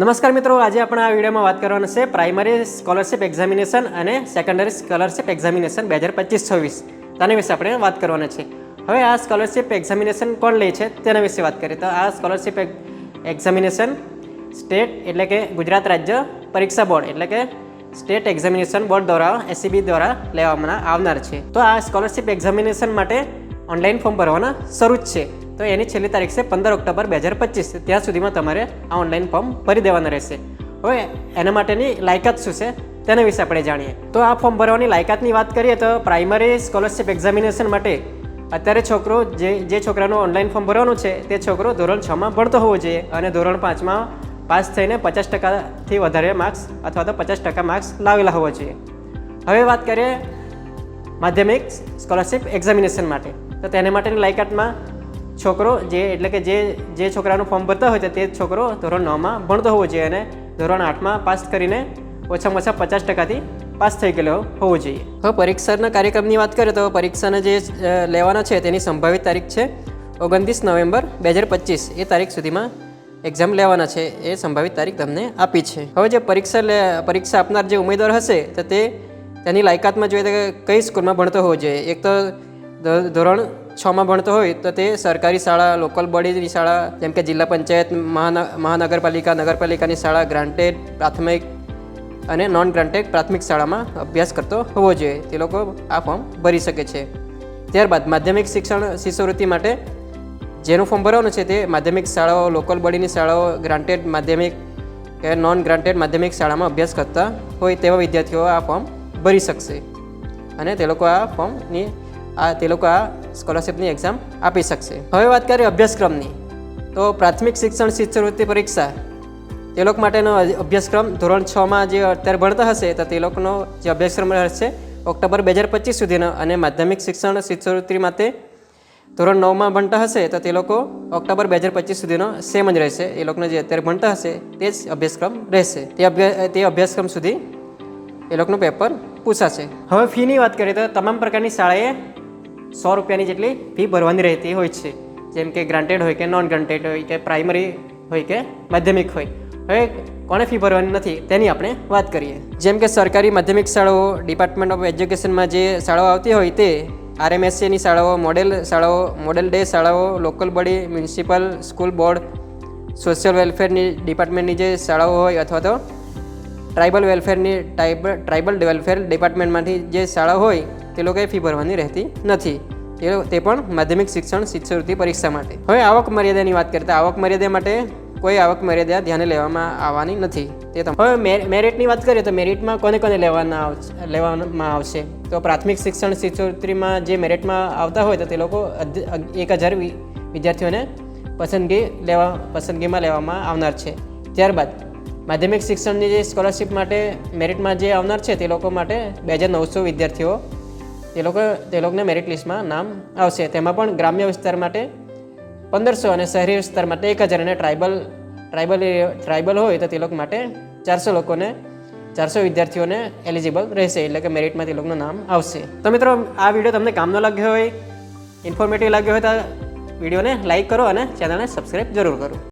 નમસ્કાર મિત્રો, આજે આપણે આ વિડીયોમાં વાત કરવાના છે પ્રાઇમરી સ્કોલરશિપ એક્ઝામિનેશન અને સેકન્ડરી સ્કોલરશિપ એક્ઝામિનેશન બે હજાર પચીસ છવ્વીસ. તેના વિશે આપણે વાત કરવાના છે હવે આ સ્કોલરશિપ એક્ઝામિનેશન કોણ લે છે તેના વિશે વાત કરીએ. તો આ સ્કોલરશિપ એક્ઝામિનેશન સ્ટેટ એટલે કે ગુજરાત રાજ્ય પરીક્ષા બોર્ડ, એટલે કે સ્ટેટ એક્ઝામિનેશન બોર્ડ દ્વારા એસીબી દ્વારા લેવામાં આવનાર છે. તો આ સ્કોલરશિપ એક્ઝામિનેશન માટે ઓનલાઈન ફોર્મ ભરવાના શરૂ જ છે. તો એની છેલ્લી તારીખ છે પંદર ઓક્ટોબર બે હજાર પચીસ. ત્યાં સુધીમાં તમારે આ ઓનલાઈન ફોર્મ ભરી દેવાના રહેશે. હવે એના માટેની લાયકાત શું છે તેના વિશે આપણે જાણીએ. તો આ ફોર્મ ભરવાની લાયકાતની વાત કરીએ તો પ્રાઇમરી સ્કોલરશિપ એક્ઝામિનેશન માટે અત્યારે છોકરો જે જે છોકરાનું ઓનલાઈન ફોર્મ ભરવાનું છે તે છોકરો ધોરણ છમાં ભણતો હોવો જોઈએ અને ધોરણ પાંચમાં પાસ થઈને પચાસ ટકાથી વધારે માર્ક્સ અથવા તો પચાસ ટકા માર્ક્સ લાવેલા હોવા જોઈએ. હવે વાત કરીએ માધ્યમિક સ્કોલરશિપ એક્ઝામિનેશન માટે. તો તેને માટેની લાયકાતમાં છોકરો જે, એટલે કે જે જે છોકરાનું ફોર્મ ભરતા હોય તો છોકરો ધોરણ નવમાં ભણતો હોવો જોઈએ અને ધોરણ આઠમાં પાસ કરીને ઓછામાં ઓછા પચાસ ટકાથી પાસ થઈ ગયેલો હોવો જોઈએ. હવે પરીક્ષાના કાર્યક્રમની વાત કરીએ તો પરીક્ષાના જે લેવાના છે તેની સંભવિત તારીખ છે ઓગણત્રીસ નવેમ્બર બે હજાર પચીસ. એ તારીખ સુધીમાં એક્ઝામ લેવાના છે, એ સંભવિત તારીખ તમને આપી છે. હવે જે પરીક્ષા લે, પરીક્ષા આપનાર જે ઉમેદવાર હશે, તો તે તેની લાયકાતમાં જોઈએ તો કઈ સ્કૂલમાં ભણતો હોવો જોઈએ? એક તો ધોરણ છમાં ભણતો હોય તો તે સરકારી શાળા લોકલ બોડીની શાળા, જેમ કે જિલ્લા પંચાયત, મહાન- મહાનગરપાલિકા, નગરપાલિકાની શાળા ગ્રાન્ટેડ પ્રાથમિક અને નોન ગ્રાન્ટેડ પ્રાથમિક શાળામાં અભ્યાસ કરતો હોવો જોઈએ. તે લોકો આ ફોર્મ ભરી શકે છે. ત્યારબાદ માધ્યમિક શિક્ષણ શિષ્યવૃત્તિ માટે જેનું ફોર્મ ભરવાનું છે તે માધ્યમિક શાળાઓ લોકલ બોડીની શાળાઓ ગ્રાન્ટેડ માધ્યમિક કે નોન ગ્રાન્ટેડ માધ્યમિક શાળામાં અભ્યાસ કરતા હોય તેવા વિદ્યાર્થીઓ આ ફોર્મ ભરી શકશે. અને તે લોકો આ ફોર્મની આ, તે લોકો આ સ્કોલરશિપની એક્ઝામ આપી શકશે. હવે વાત કરીએ અભ્યાસક્રમની. તો પ્રાથમિક શિક્ષણ શિષ્યવૃત્તિ પરીક્ષા, તે લોકો માટેનો અભ્યાસક્રમ ધોરણ છમાં જે અત્યારે ભણતા હશે, તો તે લોકોનો જે અભ્યાસક્રમ રહેશે ઓક્ટોબર બે હજાર પચીસ સુધીનો અને માધ્યમિક શિક્ષણ શિષ્યવૃત્તિ માટે ધોરણ નવમાં ભણતા હશે, તો તે લોકો ઓક્ટોબર બે હજાર પચીસ સુધીનો સેમ જ રહેશે. એ લોકોને જે અત્યારે ભણતા હશે, તે જ અભ્યાસક્રમ રહેશે. તે તે અભ્યાસક્રમ સુધી એ લોકોનું પેપર પૂછાશે. હવે ફીની વાત કરીએ તો તમામ પ્રકારની શાળાએ સો રૂપિયાની જેટલી ફી ભરવાની રહેતી હોય છે. જેમ કે ગ્રાન્ટેડ હોય કે નોન ગ્રાન્ટેડ હોય કે પ્રાઇમરી હોય કે માધ્યમિક હોય. હવે કોણે ફી ભરવાની નથી તેની આપણે વાત કરીએ. જેમ કે સરકારી માધ્યમિક શાળાઓ ડિપાર્ટમેન્ટ ઓફ એજ્યુકેશનમાં જે શાળાઓ આવતી હોય તે આરએમએસસીની શાળાઓ મોડેલ શાળાઓ મોડેલ ડે શાળાઓ local body municipal school board social વેલફેરની ડિપાર્ટમેન્ટની જે શાળાઓ હોય અથવા તો ટ્રાઇબલ વેલફેરની ટ્રાઇબલ ટ્રાઇબલ વેલફેર ડિપાર્ટમેન્ટમાંથી જે શાળા હોય, તે લોકોએ ફી ભરવાની રહેતી નથી. તે પણ માધ્યમિક શિક્ષણ શિષ્યવૃત્તિ પરીક્ષા માટે. હવે આવક મર્યાદાની વાત કરીએ તો આવક મર્યાદા માટે કોઈ આવક મર્યાદા ધ્યાને લેવામાં આવવાની નથી. તે હવે મેર- મેરિટની વાત કરીએ તો મેરિટમાં કોને કોને લેવાના લેવામાં આવશે? તો પ્રાથમિક શિક્ષણ શિષ્યવૃત્તિમાં જે મેરિટમાં આવતા હોય તો તે લોકો એક હજાર વિદ્યાર્થીઓને પસંદગી લેવા, પસંદગીમાં લેવામાં આવનાર છે. ત્યારબાદ માધ્યમિક શિક્ષણની જે સ્કોલરશિપ માટે મેરિટમાં જે આવનાર છે તે લોકો માટે બે હજાર નવસો વિદ્યાર્થીઓ તે લોકો, તે લોકોને મેરિટ લિસ્ટમાં નામ આવશે. તેમાં પણ ગ્રામ્ય વિસ્તાર માટે પંદરસો અને શહેરી વિસ્તાર માટે એક હજાર અને ટ્રાઇબલ ટ્રાઇબલ ટ્રાઇબલ હોય તો તે લોકો માટે ચારસો લોકોને, ચારસો વિદ્યાર્થીઓને એલિજિબલ રહેશે, એટલે કે મેરિટમાં તે લોકોનું નામ આવશે. તો મિત્રો, આ વીડિયો તમને કામનો લાગ્યો હોય ઇન્ફોર્મેટિવ લાગ્યો હોય તો વિડીયોને લાઇક કરો અને ચેનલને સબસ્ક્રાઈબ જરૂર કરો.